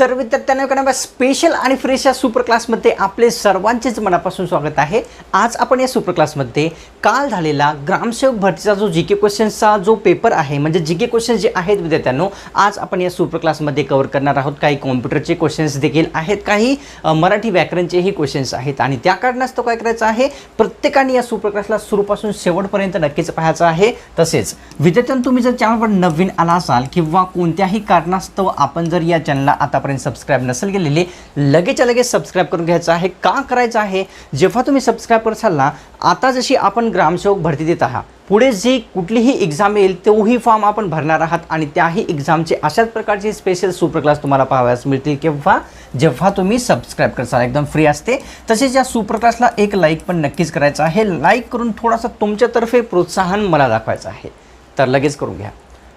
तर विद्यार्थ्यांना स्पेशल आणि फ्रेश या सुपर क्लासमध्ये आपले सर्वांचेच मनापासून स्वागत आहे. आज आपण या सुपर क्लासमध्ये काल झालेला ग्रामसेवक भरतीचा जो जी के क्वेश्चन्सचा जो पेपर आहे म्हणजे जी के क्वेश्चन्स जे आहेत विद्यार्थ्यांनो आज आपण या सुपर क्लासमध्ये कवर करणार आहोत. काही कॉम्प्युटरचे क्वेश्चन्स देखील आहेत काही मराठी व्याकरणचेही क्वेश्चन्स आहेत. आणि त्या कारणास्तव काय करायचं आहे? प्रत्येकाने या सुपर क्लासला सुरूपासून शेवटपर्यंत नक्कीच पाहायचं आहे. तसेच विद्यार्थ्यांनो तुम्ही जर चॅनलवर नवीन आला असाल किंवा कोणत्याही कारणास्तव आपण जर या चॅनलला आतापर्यंत सबस्क्राईब नसेल केलेली लगेचच्या लगेच सबस्क्राईब करून घ्यायचं आहे. का करायचं आहे? जेव्हा तुम्ही सबस्क्राईब करसाल ना आता जशी आपण ग्रामसेवक भरती देत आहात पुढे जी कुठलीही एक्झाम येईल तोही फॉर्म आपण भरणार आहात आणि त्याही एक्झामचे अशाच प्रकारचे स्पेशल सुपर क्लास तुम्हाला पाहाव्यास मिळतील. किंवा जेव्हा तुम्ही सबस्क्राईब करसाल एकदम फ्री असते. तसेच या सुपर क्लासला एक लाईक पण नक्कीच करायचं आहे. लाईक करून थोडासा तुमच्यातर्फे प्रोत्साहन मला दाखवायचं आहे. तर लगेच करून घ्या.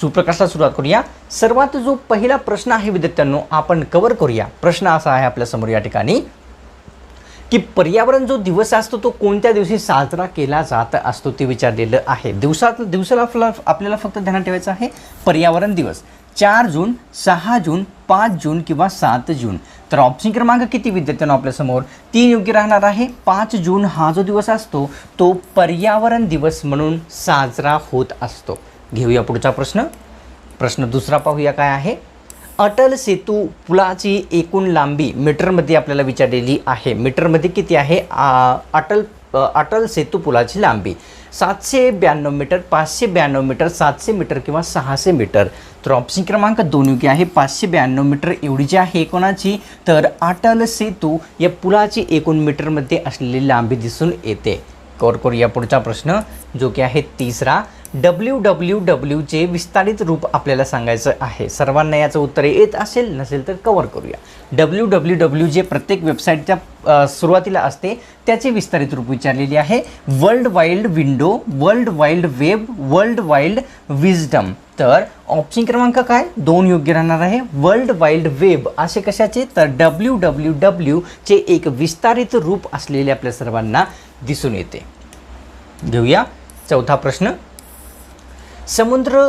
सुप्रकाशला सुरुवात करूया. सर्वात जो पहिला प्रश्न आहे विद्यार्थ्यांनो आपण कव्हर करूया. प्रश्न असा आहे आपल्यासमोर या ठिकाणी की पर्यावरण जो दिवस असतो तो कोणत्या दिवशी साजरा केला जात असतो ते विचारलेलं आहे. दिवसात दिवसाला आपला आपल्याला फक्त ध्यानात ठेवायचं आहे पर्यावरण दिवस. चार जून सहा जून पाच जून किंवा सात जून. तर ऑप्शन क्रमांक किती विद्यार्थ्यांनो आपल्यासमोर तीन योग्य राहणार आहे. पाच जून हा जो दिवस असतो तो पर्यावरण दिवस म्हणून साजरा होत असतो. घेऊया पुढचा प्रश्न. प्रश्न दुसरा पाहूया काय आहे? अटल सेतू पुलाची एकूण लांबी मीटरमध्ये आपल्याला विचारलेली आहे. मीटरमध्ये किती आहे? अटल अटल सेतू पुलाची लांबी. सातशे ब्याण्णव मीटर पाचशे ब्याण्णव मीटर सातशे मीटर किंवा सहाशे मीटर. तर ऑप्शन क्रमांक दोन योग्य आहे. पाचशे ब्याण्णव मीटर एवढी जी आहे कोणाची? तर अटल सेतू या पुलाची एकूण मीटरमध्ये असलेली लांबी दिसून येते. कवर करूया पुढचा प्रश्न जो की आहे तिसरा. डब्ल्यू डब्ल्यू डब्ल्यूचे विस्तारित रूप आपल्याला सांगायचं आहे. सर्वांना याचं उत्तर येत असेल नसेल तर कवर करूया. डब्ल्यू डब्ल्यू डब्ल्यू जे प्रत्येक वेबसाईटच्या सुरुवातीला असते त्याचे विस्तारित रूप विचारलेले आहे. World wild window world wild web world wild wisdom. तर ऑप्शन क्रमांक काय? दोन योग्य राहणार आहे. वर्ल्ड वाईल्ड वेब असे कशाचे? तर डब्ल्यू डब्ल्यू डब्ल्यूचे एक विस्तारित रूप असलेले आपल्या सर्वांना दिसून येते. घेऊया चौथा प्रश्न. समुद्र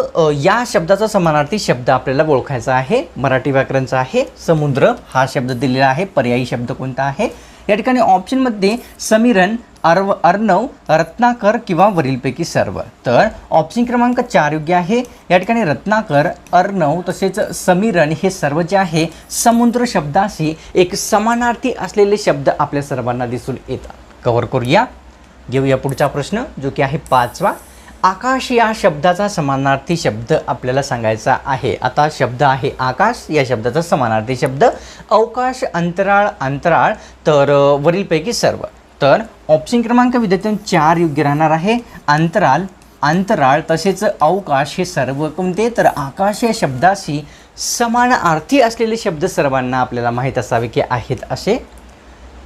या शब्दाचा समानार्थी शब्द आपल्याला ओळखायचा आहे मराठी व्याकरणचा आहे. समुद्र हा शब्द दिलेला आहे पर्यायी शब्द कोणता आहे? या ठिकाणी ऑप्शनमध्ये समीरन अर्व अर्णव रत्नाकर किंवा वरीलपैकी सर्व. तर ऑप्शन क्रमांक चार योग्य आहे. या ठिकाणी रत्नाकर अर्णव तसेच समीरन हे सर्व जे आहे समुद्र शब्दाशी एक समानार्थी असलेले शब्द आपल्या सर्वांना दिसून येतात. कवर करूया. घेऊया पुढचा प्रश्न जो की आहे पाचवा. आकाश या शब्दाचा समानार्थी शब्द आपल्याला सांगायचा आहे. आता शब्द आहे आकाश या शब्दाचा समानार्थी शब्द अवकाश अंतराळ अंतराळ तर वरीलपैकी सर्व. तर ऑप्शन क्रमांक विद्यार्थ्यां चार योग्य राहणार आहे. अंतराळ अंतराळ तसेच अवकाश हे सर्व कोणते? तर आकाश या शब्दाशी समानार्थी असलेले शब्द सर्वांना आपल्याला माहीत असावे की आहेत असे.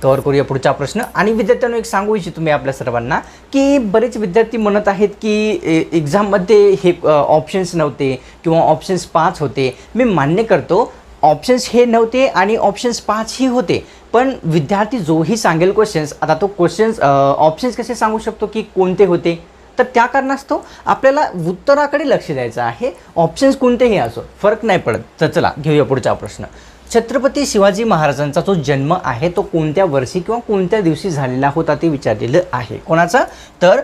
कव्हर करूया पुढचा प्रश्न. आणि विद्यार्थ्यांना एक सांगू इच्छितो मी आपल्या सर्वांना की बरेच विद्यार्थी म्हणत आहेत की ए- एक्झाममध्ये हे ऑप्शन्स नव्हते किंवा ऑप्शन्स पाच होते. मी मान्य करतो ऑप्शन्स हे नव्हते आणि ऑप्शन्स पाचही होते. पण विद्यार्थी जोही सांगेल क्वेश्चन्स आता तो क्वेश्चन्स ऑप्शन्स कसे सांगू शकतो की कोणते होते? तर त्या कारणास्तव आपल्याला उत्तराकडे लक्ष द्यायचं आहे. ऑप्शन्स कोणतेही असो फरक नाही पडत. तर चला घेऊया पुढचा प्रश्न. छत्रपती शिवाजी महाराजांचा जो जन्म आहे तो कोणत्या वर्षी किंवा कोणत्या दिवशी झालेला होता ते विचारलेलं आहे. कोणाचा? तर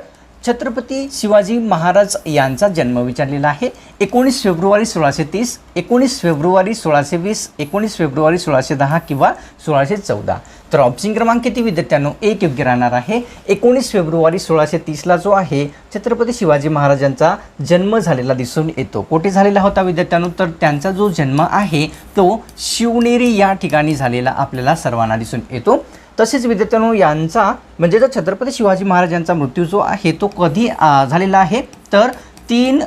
छत्रपती शिवाजी महाराज यांचा जन्म विचारलेला आहे. एकोणीस फेब्रुवारी सोळाशे तीस एकोणीस फेब्रुवारी सोळाशे वीस एकोणीस फेब्रुवारी सोळाशे दहा किंवा सोळाशे चौदा. तर ऑप्शन क्रमांक किती विद्यार्थ्यांनो? एक योग्य राहणार आहे. एकोणीस फेब्रुवारी सोळाशे तीसला जो आहे छत्रपती शिवाजी महाराजांचा जन्म झालेला दिसून येतो. कुठे झालेला होता विद्यार्थ्यांनो? तर त्यांचा जो जन्म आहे तो शिवनेरी या ठिकाणी झालेला आपल्याला सर्वांना दिसून येतो. तसेच विद्यार्थ्यांनो यांचा म्हणजे जो छत्रपती शिवाजी महाराजांचा मृत्यू जो आहे तो कधी झालेला आहे तर तीन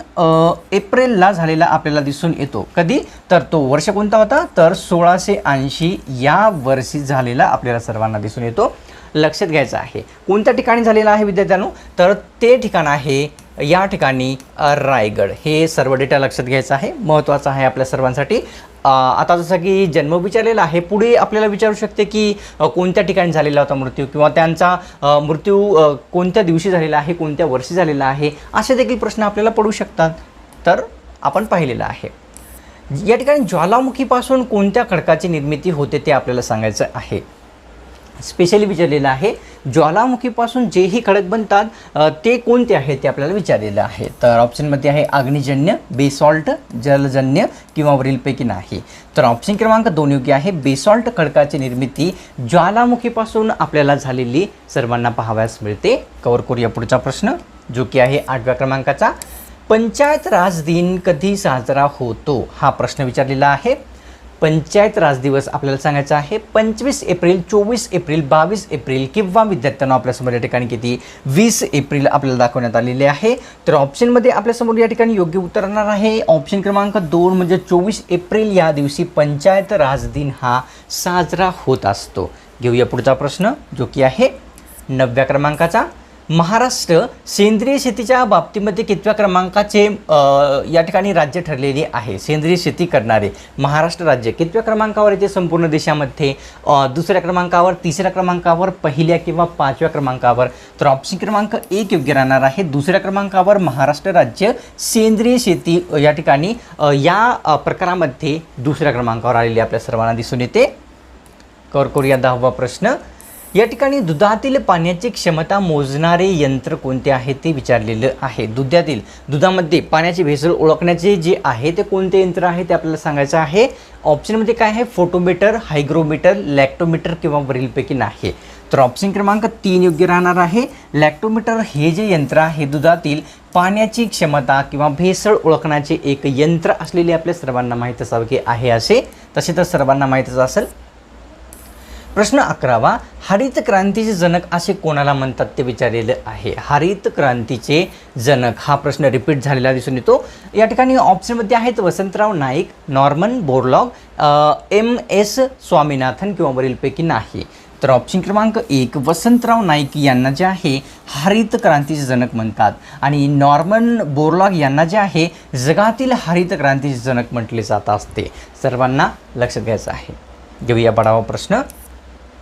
एप्रिलला झालेला आपल्याला दिसून येतो. कधी? तर तो वर्ष कोणता होता? तर सोळाशे ऐंशी या वर्षी झालेला आपल्याला सर्वांना दिसून येतो. लक्षात घ्यायचं आहे. कोणत्या ठिकाणी झालेला आहे विद्यार्थ्यांनो? तर ते ठिकाण आहे या ठिकाणी रायगड. हे सर्व डेटा लक्षात घ्यायचं आहे. महत्त्वाचं आहे आपल्या सर्वांसाठी. आता जसं की जन्म विचारलेला आहे पुढे आपल्याला विचारू शकते की कोणत्या ठिकाणी झालेला होता मृत्यू किंवा त्यांचा मृत्यू कोणत्या दिवशी झालेला आहे कोणत्या वर्षी झालेला आहे असे देखील प्रश्न आपल्याला पडू शकतात. तर आपण पाहिलेलं आहे. या ठिकाणी ज्वालामुखीपासून कोणत्या खडकाची निर्मिती होते ते आपल्याला सांगायचं आहे. स्पेशली विचारलेलं आहे. ज्वालामुखीपासून जेही खडक बनतात ते कोणते आहे ते आपल्याला विचारलेलं आहे. तर ऑप्शनमध्ये आहे अग्निजन्य बेसॉल्ट जलजन्य किंवा वरीलपैकी नाही. तर ऑप्शन क्रमांक दोन योग्य आहे. बेसॉल्ट खडकाची निर्मिती ज्वालामुखीपासून आपल्याला झालेली सर्वांना पाहावयास मिळते. कवर करूया पुढचा प्रश्न. जो की आहे आठव्या क्रमांकाचा. पंचायत राज दिन कधी साजरा होतो? हा प्रश्न विचारलेला आहे. पंचायत राज दिवस आपल्याला सांगायचा आहे. पंचवीस एप्रिल चोवीस एप्रिल बावीस एप्रिल किंवा विद्यार्थ्यांना आपल्यासमोर या ठिकाणी किती? वीस एप्रिल आपल्याला दाखवण्यात आलेले आहे. तर ऑप्शनमध्ये आपल्यासमोर या ठिकाणी योग्य उत्तर राहणार आहे. ऑप्शन क्रमांक दोन म्हणजे चोवीस एप्रिल या दिवशी पंचायत राज दिन हा साजरा होत असतो. घेऊया पुढचा प्रश्न जो की आहे नवव्या क्रमांकाचा. महाराष्ट्र सेंद्रिय शेतीच्या बाबतीमध्ये कितव्या क्रमांकाचे या ठिकाणी राज्य ठरलेले आहे? सेंद्रिय शेती करणारे महाराष्ट्र राज्य कितव्या क्रमांकावर येते संपूर्ण देशामध्ये? दुसऱ्या क्रमांकावर तिसऱ्या क्रमांकावर पहिल्या किंवा पाचव्या क्रमांकावर? तर ऑप्शन क्रमांक एक योग्य राहणार आहे. दुसऱ्या क्रमांकावर महाराष्ट्र राज्य सेंद्रिय शेती या ठिकाणी या प्रकारामध्ये दुसऱ्या क्रमांकावर आलेली आपल्या सर्वांना दिसून येते. कवर करूया दहावा प्रश्न. या ठिकाणी दुधातील पाण्याची क्षमता मोजणारे यंत्र कोणते आहे ते विचारलेलं आहे. दुधातील दुधामध्ये पाण्याची भेसळ ओळखण्याचे जे आहे ते कोणते यंत्र आहे ते आपल्याला सांगायचं आहे. ऑप्शनमध्ये काय आहे? फोटोमीटर हायग्रोमीटर लॅक्टोमीटर किंवा वरीलपैकी नाही. तर ऑप्शन क्रमांक तीन योग्य राहणार आहे. लॅक्टोमीटर हे जे यंत्र आहे दुधातील पाण्याची क्षमता किंवा भेसळ ओळखण्याचे एक यंत्र असलेले आपल्या सर्वांना माहीत असावं की आहे असे. तसे तर सर्वांना माहीतच असेल. प्रश्न अकरावा हरित क्रांतीचे जनक असे कोणाला म्हणतात ते विचारलेलं आहे? हरित क्रांतीचे जनक हा प्रश्न रिपीट झालेला दिसून येतो. या ठिकाणी ऑप्शनमध्ये आहेत Vasantrao Naik Norman Borlaug M S Swaminathan किंवा वरीलपैकी नाही. तर ऑप्शन क्रमांक एक वसंतराव नाईक यांना जे आहे हरित क्रांतीचे जनक म्हणतात. आणि नॉर्मन बोरलॉग यांना जे आहे जगातील हरित क्रांतीचे जनक म्हटले जात असते. सर्वांना लक्षात घ्यायचं आहे. घेऊया बडावा प्रश्न.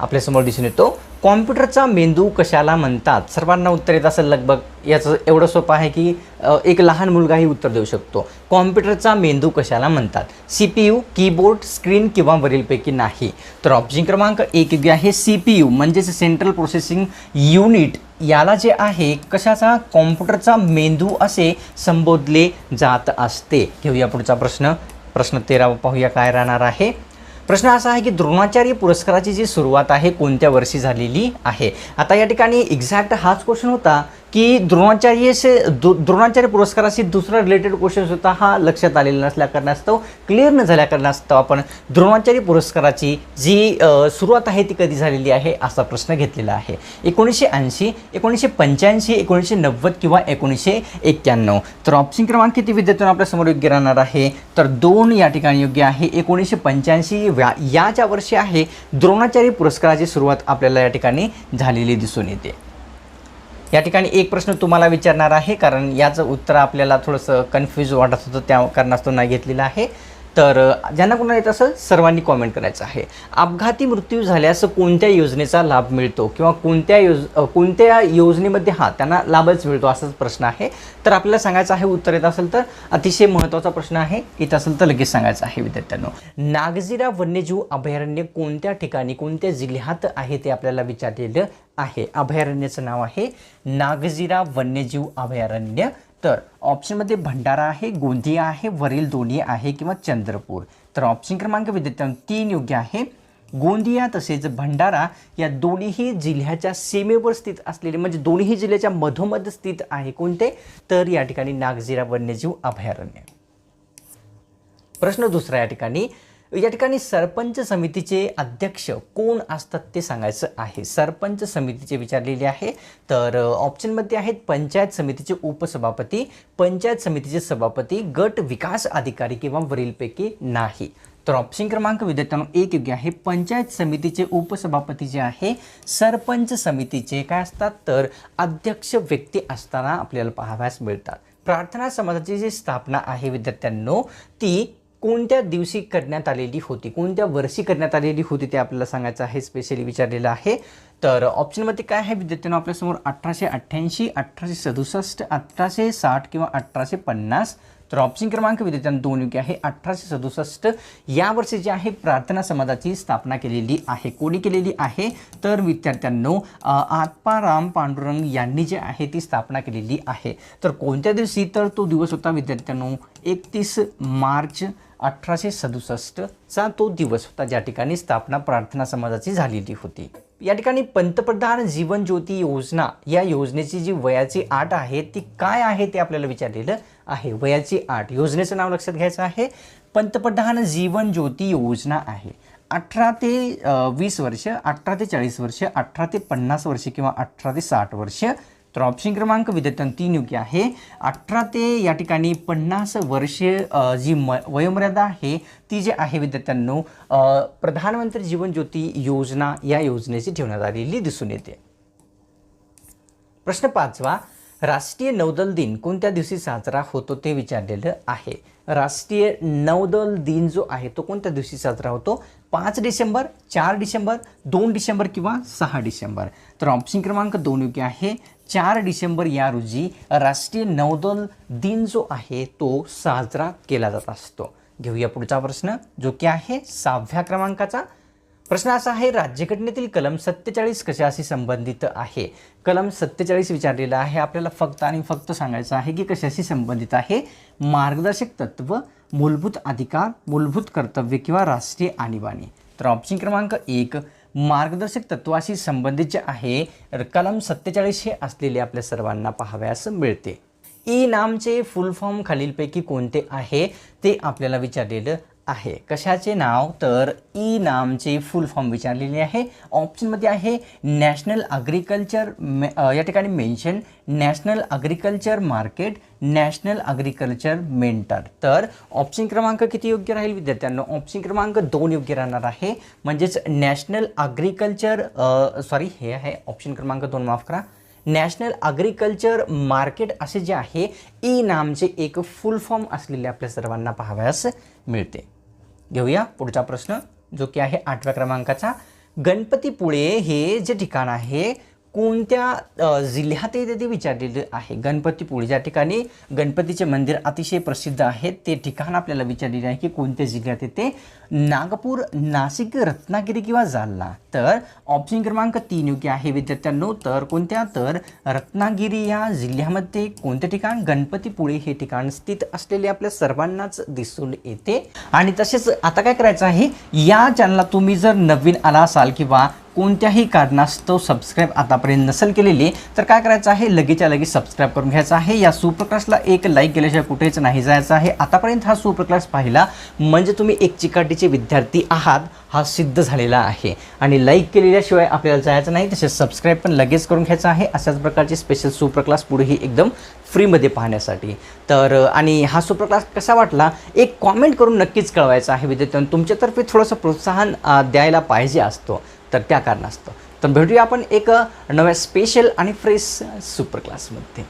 आपल्यासमोर दिसून येतो. कॉम्प्युटरचा मेंदू कशाला म्हणतात? सर्वांना उत्तर येत असेल लगभग. याचं एवढं सोपं आहे की एक लहान मुलगाही उत्तर देऊ शकतो. कॉम्प्युटरचा मेंदू कशाला म्हणतात? C P U keyboard screen किंवा वरीलपैकी नाही. तर ऑप्शन क्रमांक एक योग्य आहे सी पी यू म्हणजेच सेंट्रल प्रोसेसिंग युनिट. याला जे आहे कशाचा? कॉम्प्युटरचा मेंदू असे संबोधले जात असते. घेऊया पुढचा प्रश्न. प्रश्न तेरावा पाहूया काय राहणार आहे? प्रश्न असा आहे की द्रोणाचार्य पुरस्काराची जी सुरुवात आहे कोणत्या वर्षी झालेली आहे? आता या ठिकाणी एक्झॅक्ट हाच क्वेश्चन होता. की द्रोणाचार्यचे दु द्रोणाचार्य पुरस्काराशी दुसरा रिलेटेड क्वेश्चन सुद्धा हा लक्षात आलेला नसल्या कारणास्तव क्लिअर न झाल्या कारणास्तव आपण द्रोणाचार्य पुरस्काराची जी सुरुवात आहे ती कधी झालेली आहे असा प्रश्न घेतलेला आहे. एकोणीसशे ऐंशी एकोणीसशे पंच्याऐंशी एकोणीसशे नव्वद किंवा एकोणीसशे एक्क्याण्णव. तर ऑप्शन क्रमांक किती विद्यार्थ्यांना आपल्यासमोर योग्य राहणार आहे? तर दोन या ठिकाणी योग्य आहे. एकोणीसशे पंच्याऐंशी व्या या ज्या वर्षी आहे द्रोणाचार्य पुरस्काराची सुरुवात आपल्याला या ठिकाणी झालेली दिसून येते. या ठिकाणी एक प्रश्न तुम्हाला विचारणार आहे कारण याचं उत्तर आपल्याला थोडंसं कन्फ्यूज वाटत होतं त्या कारणास्तव नाही घेतलेलं आहे. तर ज्यांना कोणाला येत असं सर्वांनी कॉमेंट करायचं आहे. अपघाती मृत्यू झाल्यास कोणत्या योजनेचा लाभ मिळतो? किंवा कोणत्या योज कोणत्या योजनेमध्ये हा त्यांना लाभच मिळतो असाच प्रश्न आहे. तर आपल्याला सांगायचं आहे उत्तर येत असेल तर अतिशय महत्त्वाचा प्रश्न आहे. येत असेल तर लगेच सांगायचं आहे विद्यार्थ्यांनो. नागझिरा वन्यजीव अभयारण्य कोणत्या ठिकाणी कोणत्या जिल्ह्यात आहे ते आपल्याला विचारलेलं आहे? अभयारण्याचं नाव आहे नागझिरा वन्यजीव अभयारण्य. तर ऑप्शनमध्ये भंडारा आहे गोंदिया आहे वरील दोन्ही आहे किंवा चंद्रपूर. तर ऑप्शन क्रमांक विद्यार्थ्यांनो तीन योग्य आहे. गोंदिया तसेच भंडारा या दोन्हीही जिल्ह्याच्या सीमेवर स्थित असलेले म्हणजे दोन्ही जिल्ह्याच्या मधोमध स्थित आहे कोणते? तर या ठिकाणी नागझिरा वन्यजीव अभयारण्य. प्रश्न दुसरा या ठिकाणी या ठिकाणी सरपंच समितीचे अध्यक्ष कोण असतात ते सांगायचं आहे. सरपंच समितीचे विचारलेले आहे. तर ऑप्शनमध्ये आहेत पंचायत समितीचे उपसभापती पंचायत समितीचे सभापती गट विकास अधिकारी किंवा वरीलपैकी नाही. तर ऑप्शन क्रमांक विद्यार्थ्यांनो एक योग्य आहे. पंचायत समितीचे उपसभापती जे आहे सरपंच समितीचे काय असतात? तर अध्यक्ष व्यक्ती असताना आपल्याला पाहाव्यास मिळतात. प्रार्थना समाजाची जी स्थापना आहे विद्यार्थ्यांनो ती कोणत्या दिवशी करण्यात आलेली होती? कोणत्या वर्षी करण्यात आलेली होती ते आपल्याला सांगायचं आहे स्पेशली विचारलेलं आहे. तर ऑप्शनमध्ये काय आहे विद्यार्थ्यांनो? आपल्यासमोर अठराशे अठ्ठ्याऐंशी अठराशे सदुसष्ट अठराशे साठ किंवा अठराशे पन्नास. तर ऑप्शन क्रमांक विद्यार्थ्यांना दोन योग्य आहे. अठराशे सदुसष्ट या वर्षी जी आहे प्रार्थना समाजाची स्थापना केलेली आहे. कोणी केलेली आहे? तर विद्यार्थ्यांनो अ, आत्माराम पांडुरंग यांनी जे आहे ती स्थापना केलेली आहे. तर कोणत्या दिवशी? तर तो दिवस होता विद्यार्थ्यांनो एकतीस मार्च अठराशे सदुसष्टचा तो दिवस होता ज्या ठिकाणी स्थापना प्रार्थना समाजाची झालेली होती. या ठिकाणी पंतप्रधान जीवन ज्योती योजना या योजनेची जी वयाची आट आहे ती काय आहे ते आपल्याला विचारलेलं आहे. वयाची आट योजनेचं नाव लक्षात घ्यायचं आहे. पंतप्रधान जीवन ज्योती योजना आहे. अठरा ते वीस वर्ष अठरा ते चाळीस वर्ष अठरा ते पन्नास वर्ष किंवा अठरा ते साठ वर्ष तर ऑप्शन क्रमांक विद्यार्थ्यांना तीन योग्य आहे. अठरा ते या ठिकाणी पन्नास वर्षे जी म वयोमर्यादा आहे ती जी आहे विद्यार्थ्यांनो प्रधानमंत्री जीवन ज्योती योजना या योजनेची ठेवण्यात आलेली दिसून येते. प्रश्न पाचवा राष्ट्रीय नौदल दिन कोणत्या दिवशी साजरा होतो ते विचारलेलं आहे. राष्ट्रीय नौदल दिन जो आहे तो कोणत्या दिवशी साजरा होतो? पाच डिसेंबर चार डिसेंबर दोन डिसेंबर किंवा सहा डिसेंबर? तर ऑप्शन क्रमांक दोन योग्य आहे. चार डिसेंबर या रोजी राष्ट्रीय नौदल दिन जो आहे तो साजरा केला जात असतो. घेऊया पुढचा प्रश्न जो की आहे सहाव्या क्रमांकाचा. प्रश्न असा आहे राज्यघटनेतील कलम सत्तेचाळीस कशाशी संबंधित आहे? कलम सत्तेचाळीस विचारलेला आहे आपल्याला फक्त आणि फक्त सांगायचं आहे की कशाशी संबंधित आहे? मार्गदर्शक तत्व मूलभूत अधिकार मूलभूत कर्तव्य किंवा राष्ट्रीय आणीबाणी. तर ऑप्शन क्रमांक एक मार्गदर्शक तत्वाशी संबंधित जे आहे कलम सत्तेचाळीस हे असलेले आपल्या सर्वांना पाहाव्यास मिळते. ई नामचे फुल फॉर्म खालीलपैकी कोणते आहे? ते आपल्याला विचारलेलं आहे. कशाचे नाव? तर ई नामचे फुल फॉर्म विचारलेले आहे. ऑप्शनमध्ये आहे नॅशनल ॲग्रिकल्चर मे या ठिकाणी mention national agriculture market national agriculture mentor तर ऑप्शन क्रमांक किती योग्य राहील विद्यार्थ्यांना? ऑप्शन क्रमांक दोन योग्य राहणार आहे. म्हणजेच नॅशनल ॲग्रिकल्चर सॉरी हे आहे. ऑप्शन क्रमांक दोन माफ करा. नॅशनल ॲग्रिकल्चर मार्केट असे जे आहे ई नामचे एक फुल फॉर्म असलेले आपल्या सर्वांना पाहावयास मिळते. घेऊया पुढचा प्रश्न जो की आहे आठव्या क्रमांकाचा. गणपतीपुळे हे जे ठिकाण आहे कोणत्या जिल्ह्यात येते ते विचारलेलं आहे? गणपतीपुळे ज्या ठिकाणी गणपतीचे मंदिर अतिशय प्रसिद्ध आहे ते ठिकाण आपल्याला विचारलेले आहे की कोणत्या जिल्ह्यात येते? नागपूर नाशिक रत्नागिरी किंवा जालना. तर ऑप्शन क्रमांक तीन योग्य आहे विद्यार्थ्यांनो. तर कोणत्या? तर रत्नागिरी या जिल्ह्यामध्ये कोणते ठिकाण? गणपतीपुळे हे ठिकाण स्थित असलेले आपल्या सर्वांनाच दिसून येते. आणि तसेच आता काय करायचं आहे? या चॅनलला तुम्ही जर नवीन आला असाल किंवा कोणत्याही कारणास्तव सबस्क्राईब आतापर्यंत नसेल केलेली तर काय करायचं आहे? लगेचच्या लगेच सबस्क्राईब करून घ्यायचं आहे. या सुप्रकाशला एक लाईक केल्याशिवाय कुठेच नाही जायचं आहे. आतापर्यंत हा सुप्रकाश पाहिला म्हणजे तुम्ही एक चिकाटीचे विद्यार्थी आहात हा सिद्ध झालेला आहे. आणि लाईक केलेल्याशिवाय आपल्याला जायचं नाही तसेच सबस्क्राईब पण लगेच करून घ्यायचं आहे. अशाच प्रकारचे स्पेशल सुप्रक्लास पुढेही एकदम फ्रीमध्ये पाहण्यासाठी. तर आणि हा सुप्रक्लास कसा वाटला? एक कॉमेंट करून नक्कीच कळवायचा आहे. विद्यार्थ्यांना तुमच्यातर्फे थोडंसं प्रोत्साहन द्यायला पाहिजे असतो. तर त्या कारणास्तव. तर भेटूया आपण एक नव्या स्पेशल आणि फ्रेश सुपर क्लासमध्ये